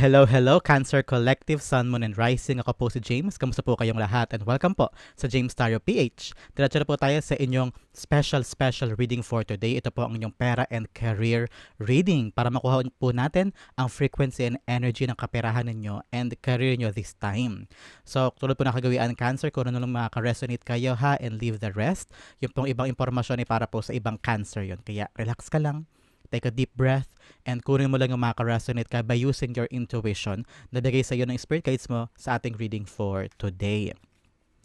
Hello, hello, Cancer Collective, Sun, Moon, and Rising. Ako po si James. Kamusta po kayong lahat? And welcome po sa James Tario PH. Diretso po tayo sa inyong special, special reading for today. Ito po ang inyong pera and career reading para makuha po natin ang frequency and energy ng kaperahan ninyo and career nyo this time. So, tulad po na kagawian Cancer, kung ano lang makaka-resonate kayo ha and leave the rest. Yung pong ibang impormasyon ay para po sa ibang Cancer yon Kaya relax ka lang take a deep breath, and kunin mo lang yung makaka-resonate ka by using your intuition na bigay sa iyo ng spirit guides mo sa ating reading for today.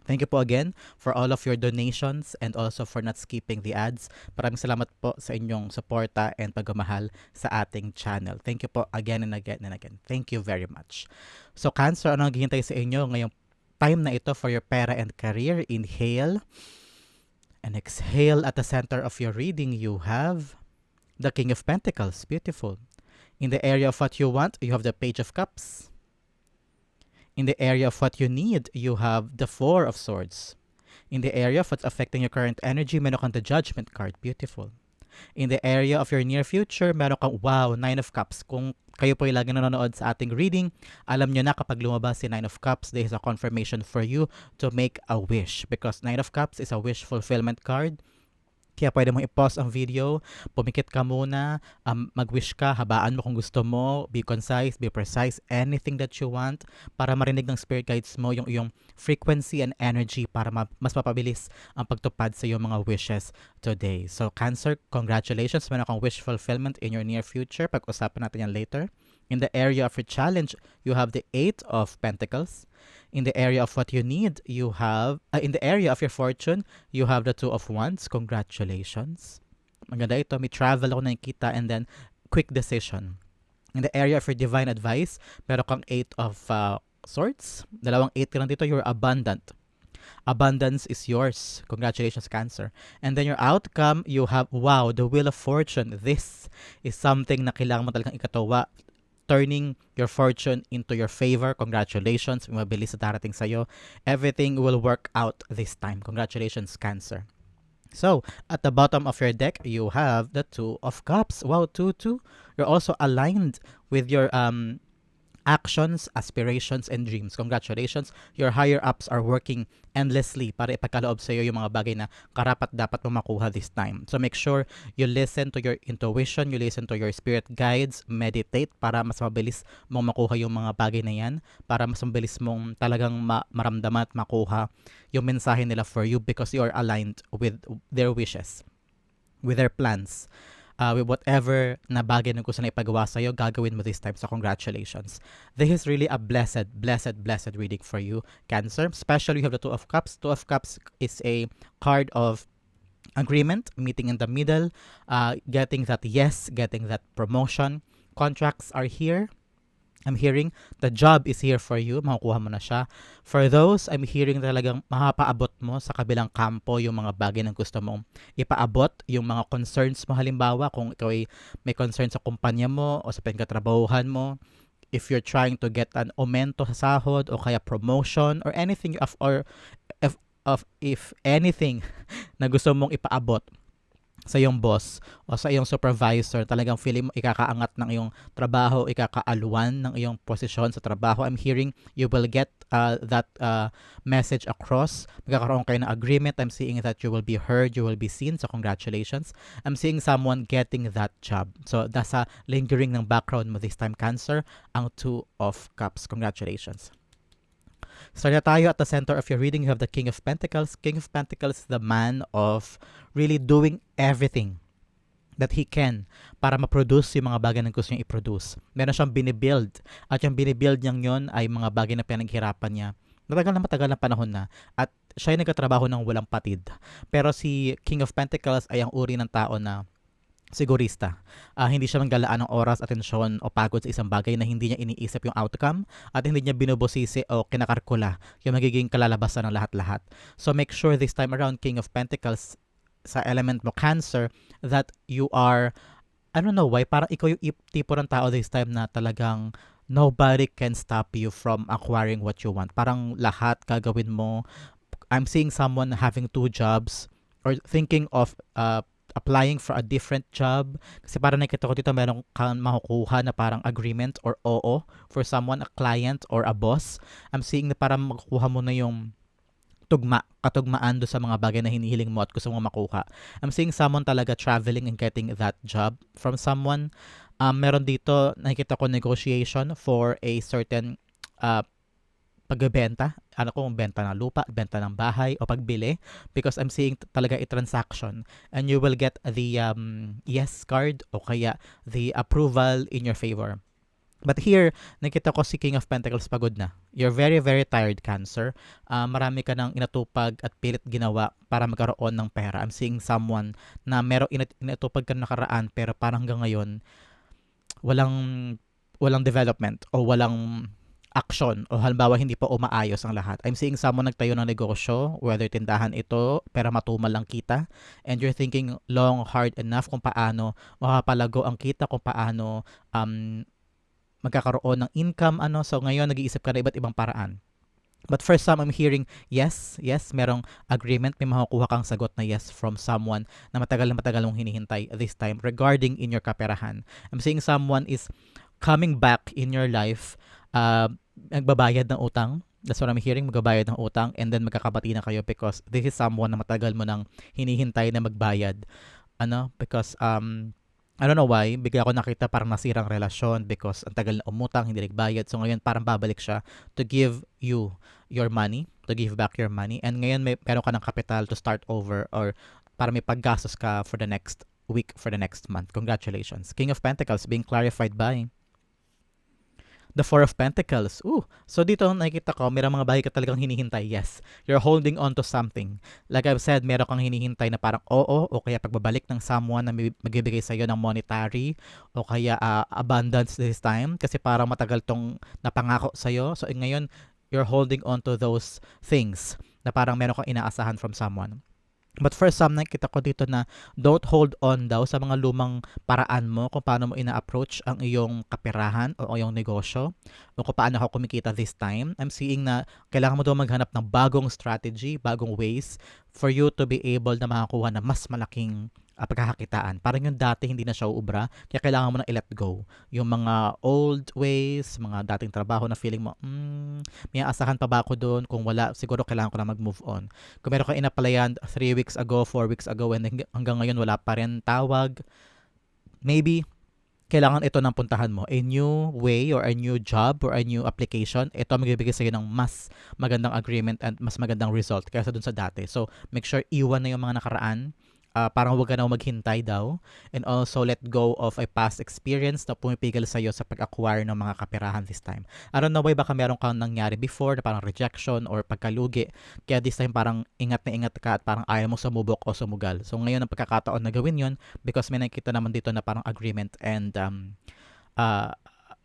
Thank you po again for all of your donations and also for not skipping the ads. Maraming salamat po sa inyong suporta and pagmamahal sa ating channel. Thank you po again and again and again. Thank you very much. So Cancer, ano ang hihintay sa inyo ngayong time na ito for your pera and career? Inhale and exhale at the center of your reading. You have the King of Pentacles. Beautiful. In the area of what you want, you have the Page of Cups. In the area of what you need, you have the Four of Swords. In the area of what's affecting your current energy, meron kang the Judgment card. Beautiful. In the area of your near future, meron kang, wow, Nine of Cups. Kung kayo po ay lagi nanonood sa ating reading, alam nyo na kapag lumabas si Nine of Cups, there is a confirmation for you to make a wish. Because Nine of Cups is a wish fulfillment card kaya pwede mong i-pause ang video, pumikit ka muna, um, mag-wish ka, habaan mo kung gusto mo, be concise, be precise, anything that you want para marinig ng spirit guides mo yung yung frequency and energy para ma- mas mapabilis ang pagtupad sa iyong mga wishes today. So Cancer, congratulations, meron kang wish fulfillment in your near future. Pag-usapan natin yan later. In the area of your challenge, you have the Eight of Pentacles in the area of what you need, you have, uh, in the area of your fortune, you have the Two of Wands. Congratulations. Maganda ito. May travel ako nakikita and then quick decision. In the area of your divine advice, meron kang Eight of uh, Swords. Dalawang Eight ka lang dito. You're abundant. Abundance is yours. Congratulations, Cancer. And then your outcome, you have, wow, the Wheel of Fortune. This is something na kailangan mo talagang ikatawa turning your fortune into your favor. Congratulations. Mabilis sa darating sa'yo. Everything will work out this time. Congratulations, Cancer. So, at the bottom of your deck, you have the Two of Cups. Wow, 2-2. You're also aligned with your um actions, aspirations, and dreams. Congratulations! Your higher ups are working endlessly para ipagkaloob sa iyo yung mga bagay na karapat dapat mo makuha this time. So make sure you listen to your intuition, you listen to your spirit guides, meditate para mas mabilis mong makuha yung mga bagay na yan, para mas mabilis mong talagang ma- maramdaman at makuha yung mensahe nila for you because you are aligned with their wishes, with their plans uh, with whatever na bagay na gusto na ipagawa sa'yo, gagawin mo this time. So, congratulations. This is really a blessed, blessed, blessed reading for you, Cancer. Especially, you have the Two of Cups. Two of Cups is a card of agreement, meeting in the middle, uh, getting that yes, getting that promotion. Contracts are here I'm hearing the job is here for you, makukuha mo na siya. For those, I'm hearing talagang mapapaabot mo sa kabilang kampo yung mga bagay na gusto mong ipaabot, yung mga concerns mo halimbawa kung ikaw ay may concern sa kumpanya mo o sa pagkatrabahuhan mo, if you're trying to get an aumento sa sahod o kaya promotion or anything of or if, of if anything na gusto mong ipaabot sa iyong boss o sa iyong supervisor, talagang feeling mo ikakaangat ng iyong trabaho, ikakaaluan ng iyong posisyon sa trabaho. I'm hearing you will get uh, that uh, message across. Magkakaroon kayo ng agreement. I'm seeing that you will be heard, you will be seen. So congratulations. I'm seeing someone getting that job. So nasa lingering ng background mo this time, Cancer, ang Two of Cups. Congratulations. Start na tayo at the center of your reading. You have the King of Pentacles. King of Pentacles is the man of really doing everything that he can para ma-produce yung mga bagay na gusto niyang i-produce. Meron siyang binibuild. At yung binibuild niyang yon ay mga bagay na pinaghirapan niya. Matagal na matagal na panahon na. At siya ay nagkatrabaho ng walang patid. Pero si King of Pentacles ay ang uri ng tao na sigurista. Uh, hindi siya manggalaan ng oras, atensyon o pagod sa isang bagay na hindi niya iniisip yung outcome at hindi niya binubusisi o kinakarkula yung magiging kalalabasan ng lahat-lahat. So make sure this time around, King of Pentacles, sa element mo, Cancer, that you are, I don't know why, parang ikaw yung tipo ng tao this time na talagang nobody can stop you from acquiring what you want. Parang lahat gagawin mo. I'm seeing someone having two jobs or thinking of uh, applying for a different job. Kasi parang nakita ko dito meron kang makukuha na parang agreement or oo for someone, a client or a boss. I'm seeing na parang makukuha mo na yung tugma, katugmaan do sa mga bagay na hinihiling mo at gusto mo makuha. I'm seeing someone talaga traveling and getting that job from someone. Um, meron dito, nakikita ko negotiation for a certain uh, pagbebenta. Ano kung benta ng lupa, benta ng bahay, o pagbili. Because I'm seeing talaga a transaction. And you will get the um, yes card o kaya the approval in your favor. But here, nakita ko si King of Pentacles pagod na. You're very, very tired, Cancer. Uh, marami ka nang inatupag at pilit ginawa para magkaroon ng pera. I'm seeing someone na meron inat- inatupag ka nakaraan pero parang hanggang ngayon, walang walang development o walang action o halimbawa hindi pa umaayos ang lahat. I'm seeing someone nagtayo ng negosyo, whether tindahan ito, pero matumal lang kita, and you're thinking long, hard enough kung paano makapalago ang kita, kung paano um, magkakaroon ng income ano so ngayon nag-iisip ka na iba't ibang paraan But first time I'm hearing yes, yes, merong agreement, may makukuha kang sagot na yes from someone na matagal na matagal mong hinihintay this time regarding in your kaperahan. I'm seeing someone is coming back in your life, uh, nagbabayad ng utang. That's what I'm hearing, magbabayad ng utang and then magkakabati na kayo because this is someone na matagal mo nang hinihintay na magbayad. Ano? Because um, I don't know why, bigla ako nakita parang nasirang relasyon because ang tagal na umutang, hindi nagbayad. So ngayon parang babalik siya to give you your money, to give back your money. And ngayon may meron ka ng capital to start over or para may paggastos ka for the next week, for the next month. Congratulations. King of Pentacles being clarified by the Four of Pentacles. Ooh, so dito nakikita ko, may mga bagay ka talagang hinihintay. Yes, you're holding on to something. Like I've said, meron kang hinihintay na parang oo, o kaya pagbabalik ng someone na magbibigay sa iyo ng monetary, o kaya uh, abundance this time, kasi parang matagal tong napangako sa iyo. So ngayon, you're holding on to those things na parang meron kang inaasahan from someone. But first some nakita ko dito na don't hold on daw sa mga lumang paraan mo kung paano mo ina-approach ang iyong kaperahan o iyong negosyo o kung paano ako kumikita this time. I'm seeing na kailangan mo daw maghanap ng bagong strategy, bagong ways for you to be able na makakuha na mas malaking uh, pagkakakitaan. Parang yung dati hindi na siya uubra, kaya kailangan mo na i-let go. Yung mga old ways, mga dating trabaho na feeling mo, mm, may asahan pa ba ako doon? Kung wala, siguro kailangan ko na mag-move on. Kung meron ka inaplayan 3 weeks ago, 4 weeks ago, and hanggang ngayon wala pa rin tawag, maybe kailangan ito ng puntahan mo. A new way or a new job or a new application, ito magbibigay sa iyo ng mas magandang agreement and mas magandang result kaysa dun sa dati. So, make sure iwan na yung mga nakaraan uh, parang huwag ka na maghintay daw. And also, let go of a past experience na pumipigil sa iyo sa pag-acquire ng mga kapirahan this time. I don't know why baka meron kang nangyari before na parang rejection or pagkalugi. Kaya this time parang ingat na ingat ka at parang ayaw mo sumubok o sumugal. So ngayon ang pagkakataon na gawin yon because may nakikita naman dito na parang agreement and um, uh,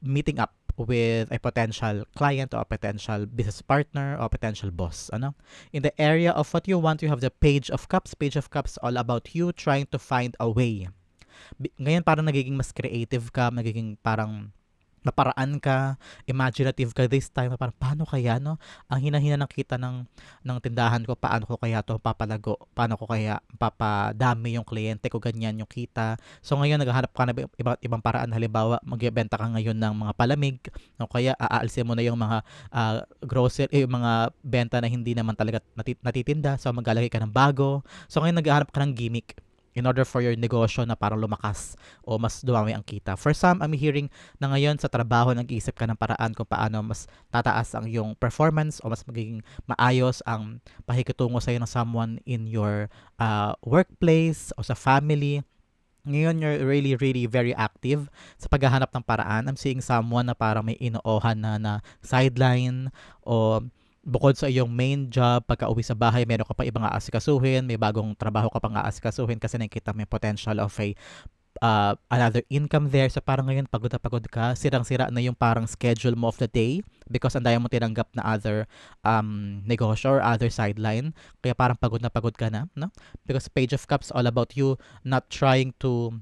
meeting up with a potential client or a potential business partner or potential boss. Ano? In the area of what you want, you have the Page of Cups. Page of Cups all about you trying to find a way. Ngayon parang nagiging mas creative ka, nagiging parang naparaan ka, imaginative ka this time, parang paano kaya, no? Ang hinahina ng kita ng, ng tindahan ko, paano ko kaya to papalago, paano ko kaya papadami yung kliyente ko, ganyan yung kita. So ngayon, naghahanap ka na iba't ibang paraan, halimbawa, magbebenta ka ngayon ng mga palamig, o kaya aalisin mo na yung mga uh, grocery, eh, yung mga benta na hindi naman talaga natitinda, so maglalagay ka ng bago. So ngayon, naghahanap ka ng gimmick in order for your negosyo na parang lumakas o mas dumami ang kita. For some, I'm hearing na ngayon sa trabaho nag-iisip ka ng paraan kung paano mas tataas ang yung performance o mas magiging maayos ang pahikitungo sa iyo ng someone in your uh, workplace o sa family. Ngayon, you're really, really very active sa paghahanap ng paraan. I'm seeing someone na parang may inoohan na, na sideline o bukod sa iyong main job, pagka uwi sa bahay, meron ka pa ibang aasikasuhin, may bagong trabaho ka pang aasikasuhin kasi nakikita mo yung potential of a uh, another income there. So parang ngayon pagod na pagod ka, sirang-sira na yung parang schedule mo of the day because ang mo tinanggap na other um, negosyo or other sideline. Kaya parang pagod na pagod ka na. No? Because Page of Cups all about you not trying to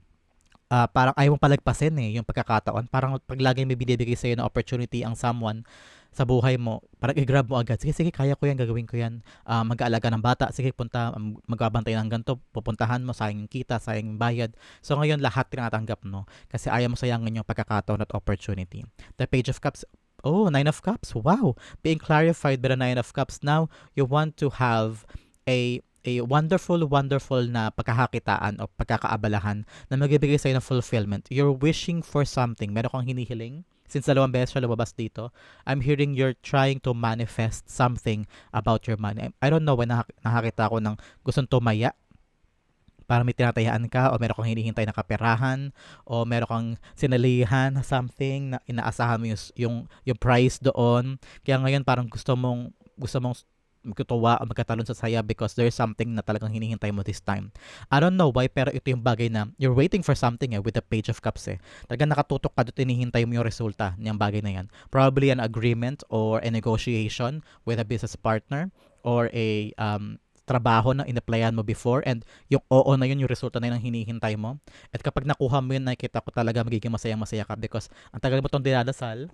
uh, parang ayaw mong palagpasin eh, yung pagkakataon. Parang pag lagi may binibigay sa'yo na opportunity ang someone, sa buhay mo, parang i-grab mo agad. Sige, sige, kaya ko yan, gagawin ko yan. Ah, mag-aalaga ng bata, sige, punta, um, magbabantay ng ganito, pupuntahan mo, sayang yung kita, sayang yung bayad. So ngayon, lahat tinatanggap, no? Kasi ayaw mo sayangin yung pagkakataon at opportunity. The Page of Cups, oh, Nine of Cups, wow! Being clarified by the Nine of Cups. Now, you want to have a a wonderful, wonderful na pagkakakitaan o pagkakaabalahan na magbibigay sa'yo ng fulfillment. You're wishing for something. Meron kang hinihiling. Since dalawang beses siya lumabas dito, I'm hearing you're trying to manifest something about your money. I don't know when nakak- nakakita ako ng gustong tumaya para may tinatayaan ka o meron kang hinihintay na kaperahan o meron kang sinalihan na something na inaasahan mo yung, yung, yung price doon. Kaya ngayon parang gusto mong gusto mong magtutuwa o magkatalon sa saya because there's something na talagang hinihintay mo this time. I don't know why, pero ito yung bagay na you're waiting for something eh, with the page of cups eh. Talagang nakatutok ka doon, hinihintay mo yung resulta niyang bagay na yan. Probably an agreement or a negotiation with a business partner or a um, trabaho na inaplayan mo before and yung oo na yun, yung resulta na yun ang hinihintay mo. At kapag nakuha mo yun, nakikita ko talaga magiging masaya-masaya ka because ang tagal mo itong dinadasal,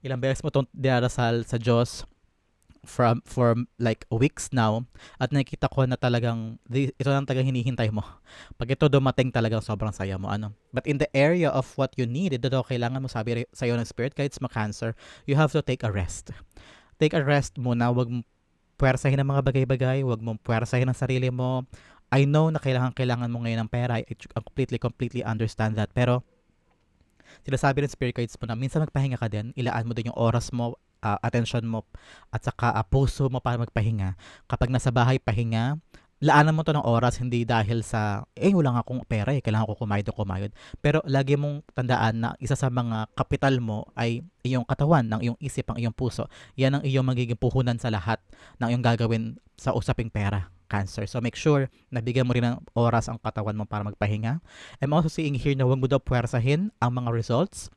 ilang beses mo itong dinadasal sa Diyos, from for like weeks now at nakikita ko na talagang ito lang talagang hinihintay mo. Pag ito dumating talagang sobrang saya mo ano. But in the area of what you need, ito daw kailangan mo sabi sa iyo ng spirit guides mo cancer, you have to take a rest. Take a rest muna, wag mo puwersahin ang mga bagay-bagay, wag mo puwersahin ang sarili mo. I know na kailangan kailangan mo ngayon ng pera. I completely completely understand that. Pero sinasabi ng spirit guides mo na minsan magpahinga ka din, ilaan mo din yung oras mo uh, attention mo at saka uh, puso mo para magpahinga. Kapag nasa bahay, pahinga. Laanan mo to ng oras hindi dahil sa eh wala nga akong pera eh kailangan ko kumayod o kumayod pero lagi mong tandaan na isa sa mga kapital mo ay iyong katawan ng iyong isip ang iyong puso yan ang iyong magiging puhunan sa lahat ng iyong gagawin sa usaping pera cancer. So make sure na bigyan mo rin ng oras ang katawan mo para magpahinga. I'm also seeing here na huwag mo daw puwersahin ang mga results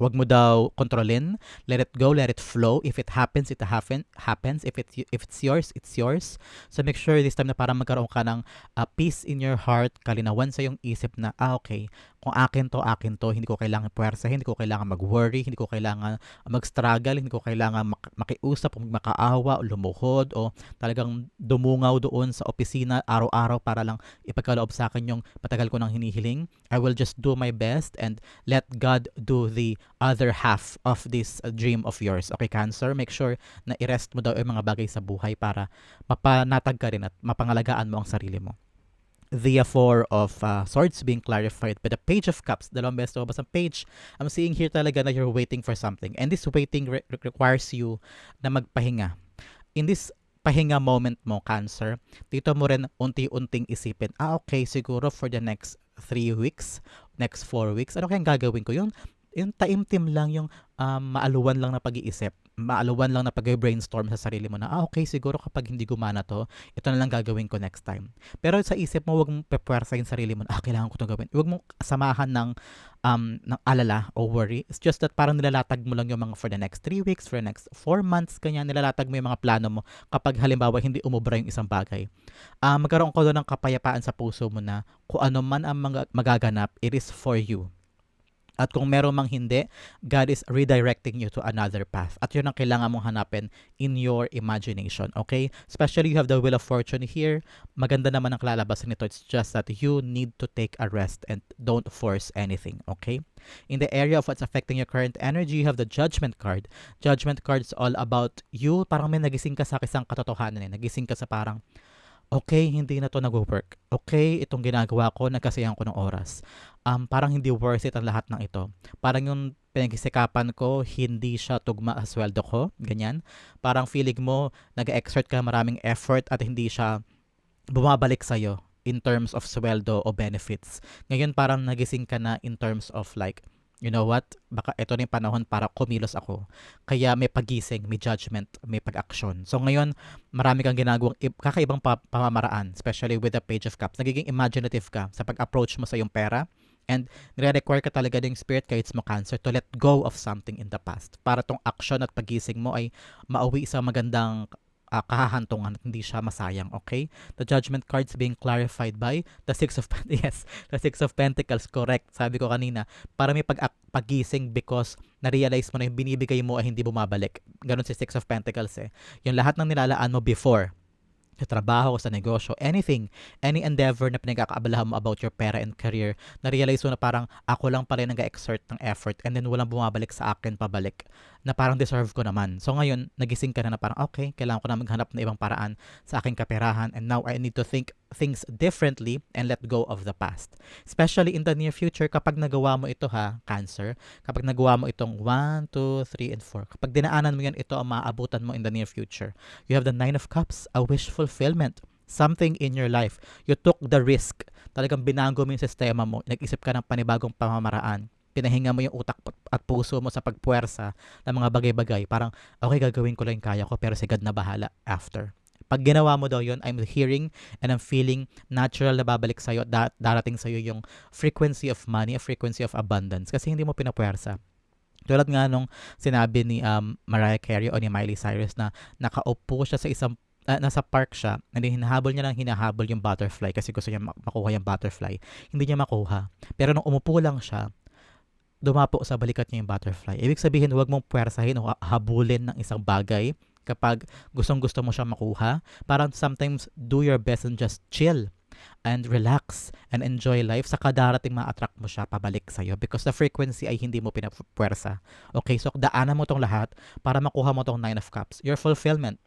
Huwag mo daw kontrolin. Let it go, let it flow. If it happens, it happen, happens. If, it, if it's yours, it's yours. So make sure this time na parang magkaroon ka ng uh, peace in your heart, kalinawan sa iyong isip na, ah okay, kung akin to, akin to, hindi ko kailangan puwersa, hindi ko kailangan mag-worry, hindi ko kailangan mag-struggle, hindi ko kailangan mak- makiusap, makaawa, o lumuhod, o talagang dumungaw doon sa opisina araw-araw para lang ipagkaloob sa akin yung matagal ko nang hinihiling. I will just do my best and let God do the other half of this uh, dream of yours. Okay, Cancer, make sure na i-rest mo daw yung mga bagay sa buhay para mapanatag ka rin at mapangalagaan mo ang sarili mo the four of uh, swords being clarified by the page of cups. Dalawang beses lumabas ang page. I'm seeing here talaga na you're waiting for something. And this waiting re- requires you na magpahinga. In this pahinga moment mo cancer dito mo rin unti-unting isipin ah okay siguro for the next three weeks next four weeks ano kayang gagawin ko? Yung yung taimtim lang yung um, maaluwan lang na pag-iisip maaluwan lang na pag-brainstorm sa sarili mo na, ah, okay, siguro kapag hindi gumana to, ito na lang gagawin ko next time. Pero sa isip mo, huwag mong pepwersa yung sarili mo na, ah, kailangan ko itong gawin. Huwag mong samahan ng, um, ng alala o worry. It's just that parang nilalatag mo lang yung mga for the next 3 weeks, for the next 4 months, kanya nilalatag mo yung mga plano mo kapag halimbawa hindi umubra yung isang bagay. Uh, magkaroon ko doon ng kapayapaan sa puso mo na kung ano man ang mga magaganap, it is for you at kung meron mang hindi, God is redirecting you to another path. At yun ang kailangan mong hanapin in your imagination. Okay? Especially you have the Wheel of Fortune here. Maganda naman ang kalalabasan nito. It's just that you need to take a rest and don't force anything. Okay? In the area of what's affecting your current energy, you have the Judgment card. Judgment card is all about you. Parang may nagising ka sa isang katotohanan eh. Nagising ka sa parang, okay, hindi na to nag-work. Okay, itong ginagawa ko, nagkasayang ko ng oras. Um, parang hindi worth it ang lahat ng ito. Parang yung pinagsikapan ko, hindi siya tugma sa sweldo ko, ganyan. Parang feeling mo, nag-exert ka maraming effort at hindi siya bumabalik sa'yo in terms of sweldo o benefits. Ngayon parang nagising ka na in terms of like, you know what, baka ito na yung panahon para kumilos ako. Kaya may pagising, may judgment, may pag-action. So ngayon, marami kang ginagawang kakaibang pa- pamamaraan, especially with the Page of Cups. Nagiging imaginative ka sa pag-approach mo sa yung pera. And nire-require ka talaga ng spirit guides mo cancer to let go of something in the past. Para tong action at pagising mo ay mauwi sa magandang ah, kahahantungan at hindi siya masayang, okay? The judgment cards being clarified by the Six of Yes, the Six of Pentacles, correct. Sabi ko kanina, para may pag pagising because na-realize mo na yung binibigay mo ay hindi bumabalik. Ganon si Six of Pentacles eh. Yung lahat ng nilalaan mo before, sa trabaho, sa negosyo, anything, any endeavor na pinagkakaabalahan mo about your pera and career, na-realize mo na parang ako lang pala nag-exert ng effort and then walang bumabalik sa akin pabalik na parang deserve ko naman. So ngayon, nagising ka na na parang okay, kailangan ko na maghanap ng ibang paraan sa aking kaperahan and now I need to think things differently and let go of the past. Especially in the near future, kapag nagawa mo ito ha, Cancer, kapag nagawa mo itong 1, 2, 3, and 4, kapag dinaanan mo yan, ito ang maaabutan mo in the near future. You have the Nine of Cups, a wish fulfillment something in your life. You took the risk. Talagang binago mo yung sistema mo. Nag-isip ka ng panibagong pamamaraan pinahinga mo yung utak at puso mo sa pagpuwersa ng mga bagay-bagay. Parang, okay, gagawin ko lang yung kaya ko, pero si God na bahala after. Pag ginawa mo daw yun, I'm hearing and I'm feeling natural na babalik sa'yo, da- darating sa'yo yung frequency of money, a frequency of abundance. Kasi hindi mo pinapuwersa. Tulad nga nung sinabi ni um, Mariah Carey o ni Miley Cyrus na nakaupo siya sa isang uh, nasa park siya, and hinahabol niya lang hinahabol yung butterfly kasi gusto niya makuha yung butterfly. Hindi niya makuha. Pero nung umupo lang siya, dumapo sa balikat niya yung butterfly. Ibig sabihin, huwag mong puwersahin o habulin ng isang bagay kapag gustong gusto mo siya makuha. Parang sometimes do your best and just chill and relax and enjoy life sa kadarating ma-attract mo siya pabalik sa'yo because the frequency ay hindi mo pinapwersa. Okay, so daanan mo tong lahat para makuha mo tong Nine of Cups. Your fulfillment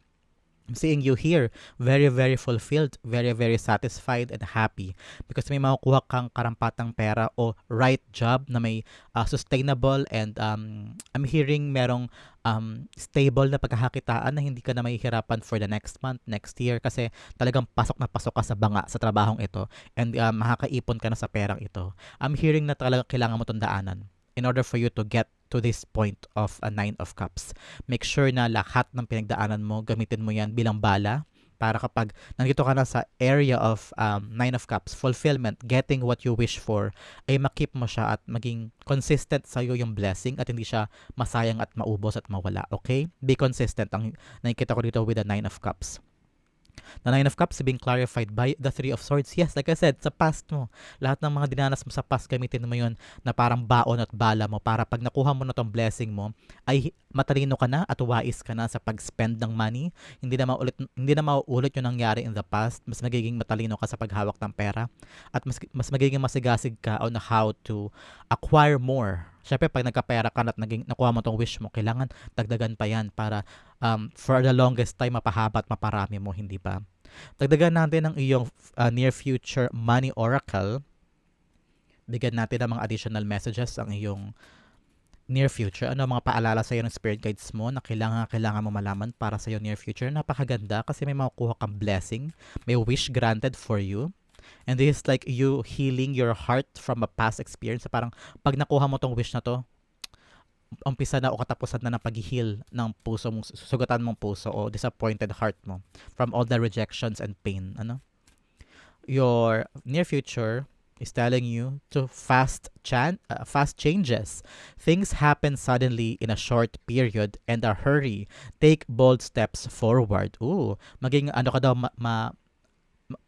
seeing you here very very fulfilled very very satisfied and happy because may makukuha kang karampatang pera o right job na may uh, sustainable and um, I'm hearing merong um, stable na pagkakakitaan na hindi ka na mahihirapan for the next month, next year kasi talagang pasok na pasok ka sa banga sa trabahong ito and um, makakaipon ka na sa perang ito. I'm hearing na talaga kailangan mo itong daanan in order for you to get to this point of a nine of cups. Make sure na lahat ng pinagdaanan mo, gamitin mo yan bilang bala para kapag nandito ka na sa area of um, nine of cups, fulfillment, getting what you wish for, ay makip mo siya at maging consistent sa iyo yung blessing at hindi siya masayang at maubos at mawala. Okay? Be consistent. Ang nakikita ko dito with the nine of cups. The Nine of Cups being clarified by the Three of Swords. Yes, like I said, sa past mo, lahat ng mga dinanas mo sa past, gamitin mo yun na parang baon at bala mo para pag nakuha mo na tong blessing mo, ay matalino ka na at wais ka na sa pag-spend ng money. Hindi na maulit, hindi na mauulit yung nangyari in the past. Mas magiging matalino ka sa paghawak ng pera at mas, mas magiging masigasig ka on how to acquire more Siyempre, pag nagkapera ka at naging, nakuha mo tong wish mo, kailangan dagdagan pa yan para um, for the longest time mapahaba at maparami mo, hindi ba? Dagdagan natin ang iyong uh, near future money oracle. Bigyan natin ng mga additional messages ang iyong near future. Ano mga paalala sa iyo ng spirit guides mo na kailangan kailangan mo malaman para sa iyo near future? Napakaganda kasi may makukuha kang blessing, may wish granted for you And this is like you healing your heart from a past experience. Parang pag nakuha mo tong wish na to, umpisa na o katapusan na ng pag-heal ng puso mong sugatan mong puso o disappointed heart mo from all the rejections and pain ano? Your near future is telling you to fast chan uh, fast changes. Things happen suddenly in a short period and a hurry. Take bold steps forward. Ooh maging ano ka daw ma, ma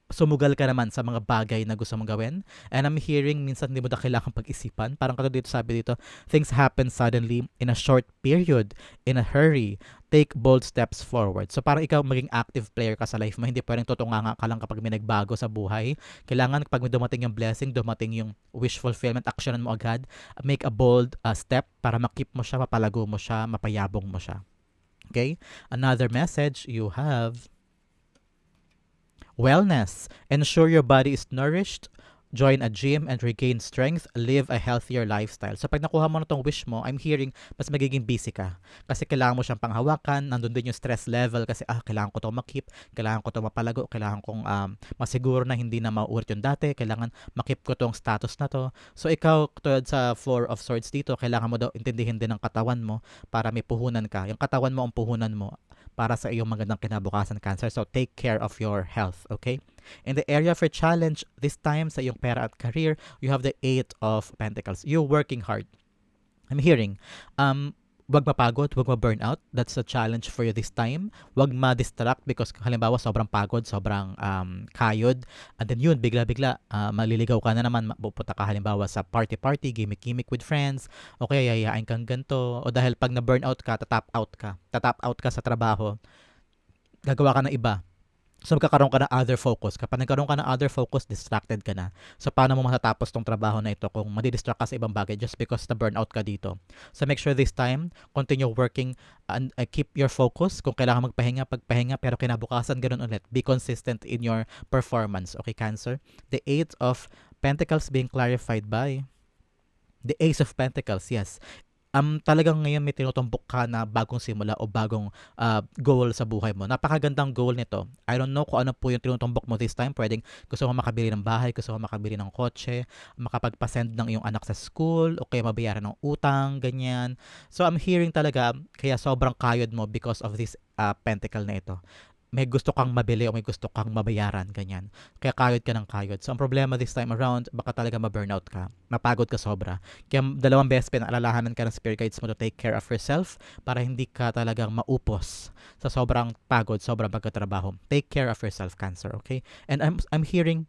sumugal ka naman sa mga bagay na gusto mong gawin. And I'm hearing minsan hindi mo na kailangan pag-isipan. Parang katulad dito sabi dito, things happen suddenly in a short period, in a hurry. Take bold steps forward. So parang ikaw maging active player ka sa life mo. Hindi pwedeng tutunganga ka lang kapag may nagbago sa buhay. Kailangan kapag dumating yung blessing, dumating yung wish fulfillment, actionan mo agad. Make a bold uh, step para makip mo siya, mapalago mo siya, mapayabong mo siya. Okay? Another message you have Wellness. Ensure your body is nourished, join a gym and regain strength, live a healthier lifestyle. So pag nakuha mo na tong wish mo, I'm hearing mas magiging busy ka. Kasi kailangan mo siyang panghawakan, nandun din yung stress level kasi ah, kailangan ko to makip, kailangan ko to mapalago, kailangan kong um, masiguro na hindi na mauulit yung dati, kailangan makip ko tong status na to. So ikaw, tulad sa Four of Swords dito, kailangan mo daw intindihin din ang katawan mo para may puhunan ka. Yung katawan mo ang puhunan mo para sa iyong magandang kinabukasan cancer. So take care of your health, okay? In the area for challenge, this time sa iyong pera at career, you have the Eight of Pentacles. You're working hard. I'm hearing, um, wag mapagod, wag ma-burnout. That's a challenge for you this time. Wag ma-distract because halimbawa sobrang pagod, sobrang um, kayod. And then yun, bigla-bigla, uh, maliligaw ka na naman, pupunta ka halimbawa sa party-party, gimmick-gimmick with friends, o kaya yayain kang ganito. O dahil pag na-burnout ka, tatap out ka. Tatap out ka sa trabaho, gagawa ka ng iba So magkakaroon ka ng other focus. Kapag nagkaroon ka ng other focus, distracted ka na. So paano mo matatapos tong trabaho na ito kung madidistract ka sa ibang bagay just because na burnout ka dito. So make sure this time, continue working and uh, keep your focus. Kung kailangan magpahinga, pagpahinga, pero kinabukasan ganun ulit. Be consistent in your performance. Okay, Cancer? The Eight of Pentacles being clarified by the Ace of Pentacles, yes um, talagang ngayon may tinutumbok ka na bagong simula o bagong uh, goal sa buhay mo. Napakagandang goal nito. I don't know kung ano po yung tinutumbok mo this time. Pwedeng gusto mo makabili ng bahay, gusto mo makabili ng kotse, makapagpasend ng iyong anak sa school, o kaya mabayaran ng utang, ganyan. So I'm hearing talaga, kaya sobrang kayod mo because of this uh, pentacle na ito may gusto kang mabili o may gusto kang mabayaran, ganyan. Kaya kayod ka ng kayod. So, ang problema this time around, baka talaga ma-burnout ka. Mapagod ka sobra. Kaya dalawang beses pinaalalahanan ka ng spirit guides mo to take care of yourself para hindi ka talagang maupos sa sobrang pagod, sobrang pagkatrabaho. Take care of yourself, Cancer, okay? And I'm, I'm hearing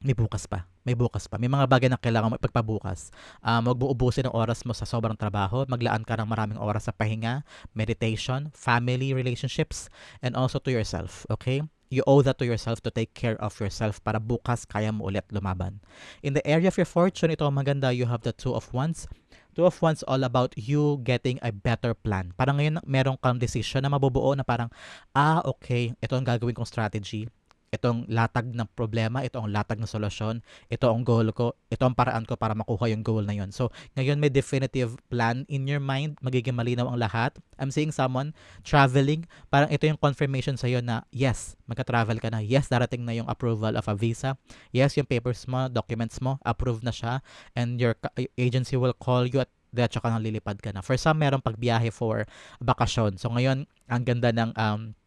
may bukas pa. May bukas pa. May mga bagay na kailangan mo ipagpabukas. Um, huwag mo ubusin ang oras mo sa sobrang trabaho. Maglaan ka ng maraming oras sa pahinga, meditation, family relationships, and also to yourself. Okay? You owe that to yourself to take care of yourself para bukas kaya mo ulit lumaban. In the area of your fortune, ito maganda, you have the two of wands. Two of Wands all about you getting a better plan. Parang ngayon meron kang decision na mabubuo na parang, ah, okay, ito ang gagawin kong strategy itong latag ng problema, ito ang latag ng solusyon, ito ang goal ko, ito ang paraan ko para makuha yung goal na yun. So, ngayon may definitive plan in your mind, magiging malinaw ang lahat. I'm seeing someone traveling, parang ito yung confirmation sa'yo na yes, magka-travel ka na, yes, darating na yung approval of a visa, yes, yung papers mo, documents mo, approved na siya, and your agency will call you at diretso ka nang lilipad ka na. For some, meron pagbiyahe for bakasyon. So, ngayon, ang ganda ng um,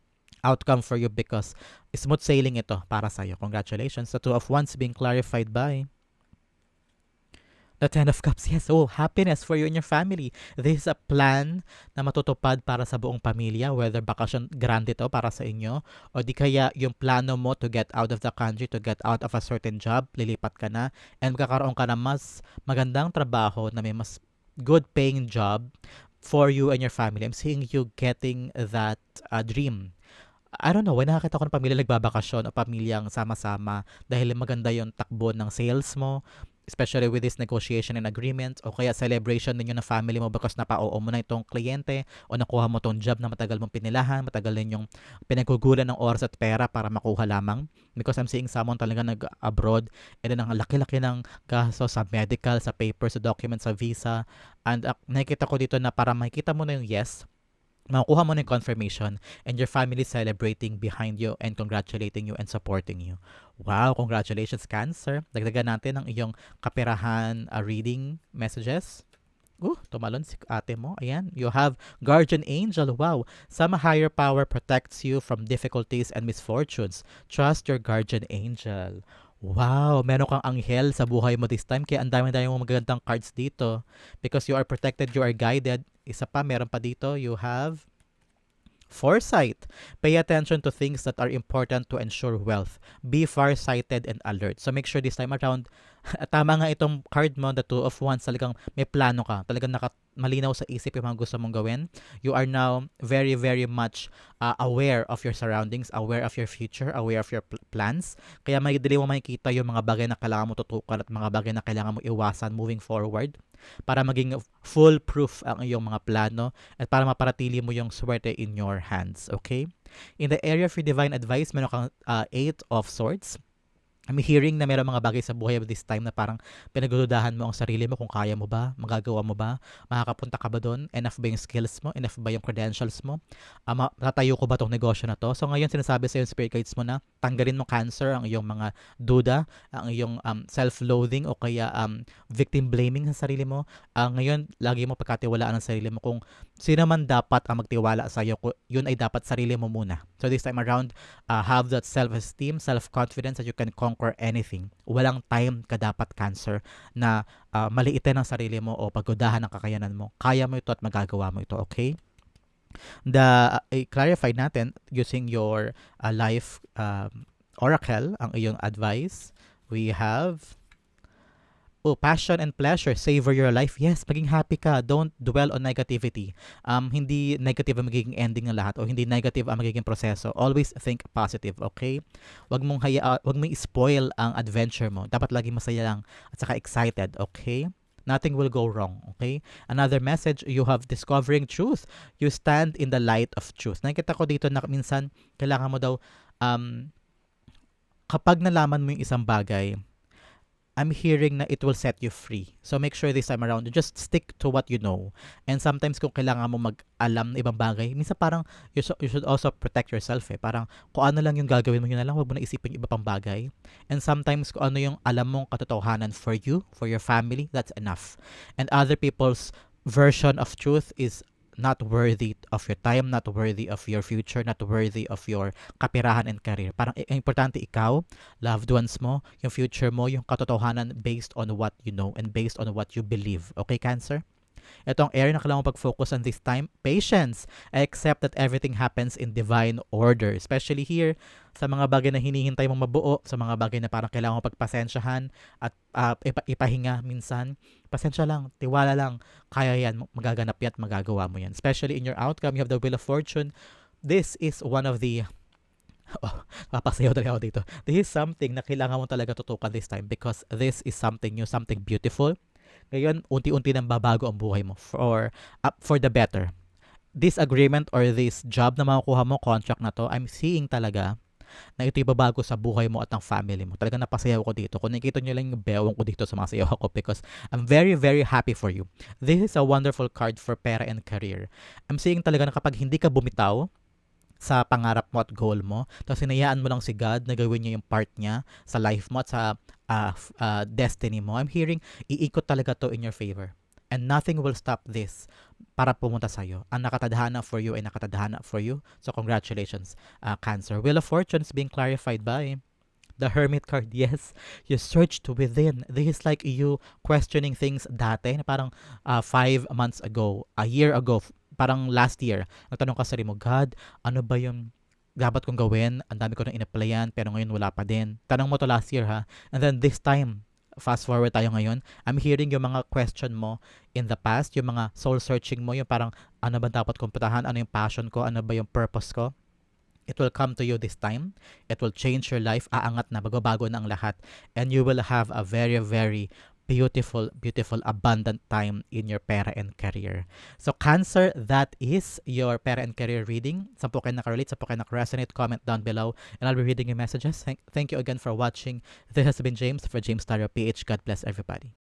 outcome for you because smooth sailing ito para sa iyo. Congratulations. The Two of Wands being clarified by The Ten of Cups, yes. Oh, happiness for you and your family. This is a plan na matutupad para sa buong pamilya, whether bakasyon grande to para sa inyo, o di kaya yung plano mo to get out of the country, to get out of a certain job, lilipat ka na, and magkakaroon ka na mas magandang trabaho na may mas good paying job for you and your family. I'm seeing you getting that uh, dream I don't know, when nakakita ko ng pamilya nagbabakasyon o pamilyang sama-sama dahil maganda yung takbo ng sales mo, especially with this negotiation and agreement o kaya celebration ninyo ng family mo because napa-oo mo na itong kliyente o nakuha mo tong job na matagal mong pinilahan, matagal din yung pinagkugulan ng oras at pera para makuha lamang. Because I'm seeing someone talaga nag-abroad and then ang laki-laki ng gasto sa medical, sa papers, sa documents, sa visa. And uh, nakikita ko dito na para makikita mo na yung yes makukuha mo na yung confirmation and your family celebrating behind you and congratulating you and supporting you. Wow, congratulations Cancer. Dagdagan natin ang iyong kapirahan uh, reading messages. Uh, tumalon si ate mo. Ayan, you have guardian angel. Wow. Some higher power protects you from difficulties and misfortunes. Trust your guardian angel. Wow, meron kang anghel sa buhay mo this time. Kaya ang dami-dami mong magagandang cards dito. Because you are protected, you are guided. Isa pa, meron pa dito. You have foresight. Pay attention to things that are important to ensure wealth. Be far-sighted and alert. So make sure this time around, tama nga itong card mo, the two of wands, talagang may plano ka. Talagang naka, malinaw sa isip yung mga gusto mong gawin. You are now very, very much uh, aware of your surroundings, aware of your future, aware of your pl- plans. Kaya may dili mo makikita yung mga bagay na kailangan mo tutukan at mga bagay na kailangan mo iwasan moving forward para maging foolproof ang iyong mga plano at para maparatili mo yung swerte in your hands. Okay? In the area of your divine advice, meron kang uh, of swords I'm hearing na meron mga bagay sa buhay this time na parang pinagdududahan mo ang sarili mo kung kaya mo ba, magagawa mo ba, makakapunta ka ba doon, enough ba yung skills mo, enough ba yung credentials mo, um, tatayo ko ba tong negosyo na to. So ngayon sinasabi sa yung spirit guides mo na tanggalin mo cancer ang iyong mga duda, ang iyong um, self-loathing o kaya um, victim blaming sa sarili mo. Uh, ngayon, lagi mo pagkatiwalaan ang sarili mo kung sino man dapat ang magtiwala sa iyo, yun ay dapat sarili mo muna. So this time around, uh, have that self-esteem, self-confidence that you can conquer conquer anything. Walang time ka dapat cancer na uh, maliitin ang sarili mo o pagodahan ang kakayanan mo. Kaya mo ito at magagawa mo ito, okay? The uh, clarify natin using your uh, life um, oracle ang iyong advice. We have Oh, passion and pleasure, savor your life. Yes, maging happy ka. Don't dwell on negativity. Um, hindi negative ang magiging ending ng lahat o hindi negative ang magiging proseso. Always think positive, okay? Wag mong haya, uh, wag mong spoil ang adventure mo. Dapat lagi masaya lang at saka excited, okay? Nothing will go wrong, okay? Another message, you have discovering truth. You stand in the light of truth. Nakikita ko dito na minsan kailangan mo daw um, kapag nalaman mo yung isang bagay, I'm hearing na it will set you free. So make sure this time around, just stick to what you know. And sometimes kung kailangan mo mag-alam na ibang bagay, minsan parang you, so, you should also protect yourself eh. Parang kung ano lang yung gagawin mo, yun na lang, huwag mo na isipin yung iba pang bagay. And sometimes kung ano yung alam mong katotohanan for you, for your family, that's enough. And other people's version of truth is not worthy of your time, not worthy of your future, not worthy of your kapirahan and career. Parang ang importante ikaw, loved ones mo, yung future mo, yung katotohanan based on what you know and based on what you believe. Okay, Cancer? Ito ang area na kailangan mo pag-focus on this time. Patience. I accept that everything happens in divine order. Especially here, sa mga bagay na hinihintay mong mabuo, sa mga bagay na parang kailangan mo pagpasensyahan at uh, ipa- ipahinga minsan. Pasensya lang, tiwala lang, kaya yan, magaganap yan at magagawa mo yan. Especially in your outcome, you have the Wheel of Fortune. This is one of the oh, papasayaw talaga ako dito. This is something na kailangan mo talaga tutukan this time because this is something new, something beautiful ngayon, unti-unti nang babago ang buhay mo for, up for the better. This agreement or this job na makukuha mo, contract na to, I'm seeing talaga na ito ibabago sa buhay mo at ng family mo. Talaga napasayaw ko dito. Kung nakikita nyo lang yung bewang ko dito sa mga sayaw ko because I'm very, very happy for you. This is a wonderful card for pera and career. I'm seeing talaga na kapag hindi ka bumitaw, sa pangarap mo at goal mo. Tapos hinayaan mo lang si God na gawin niya yung part niya sa life mo at sa uh, uh, destiny mo. I'm hearing, iikot talaga to in your favor. And nothing will stop this para pumunta sa iyo. Ang nakatadhana for you ay nakatadhana for you. So congratulations, uh, Cancer. Wheel of Fortune is being clarified by the Hermit card. Yes, you searched within. This is like you questioning things dati parang uh, five months ago, a year ago, parang last year, nagtanong ka sa mo, God, ano ba yung dapat kong gawin? Ang dami ko nang in-applyan, pero ngayon wala pa din. Tanong mo to last year ha. And then this time, fast forward tayo ngayon, I'm hearing yung mga question mo in the past, yung mga soul searching mo, yung parang ano ba dapat kong putahan, ano yung passion ko, ano ba yung purpose ko. It will come to you this time. It will change your life. Aangat na, magbabago na ang lahat. And you will have a very, very beautiful, beautiful, abundant time in your pera and career. So Cancer, that is your pera and career reading. Sa po kayo nakarelate, sa po kayo nakaresonate, comment down below and I'll be reading your messages. Thank, thank you again for watching. This has been James for James Tario PH. God bless everybody.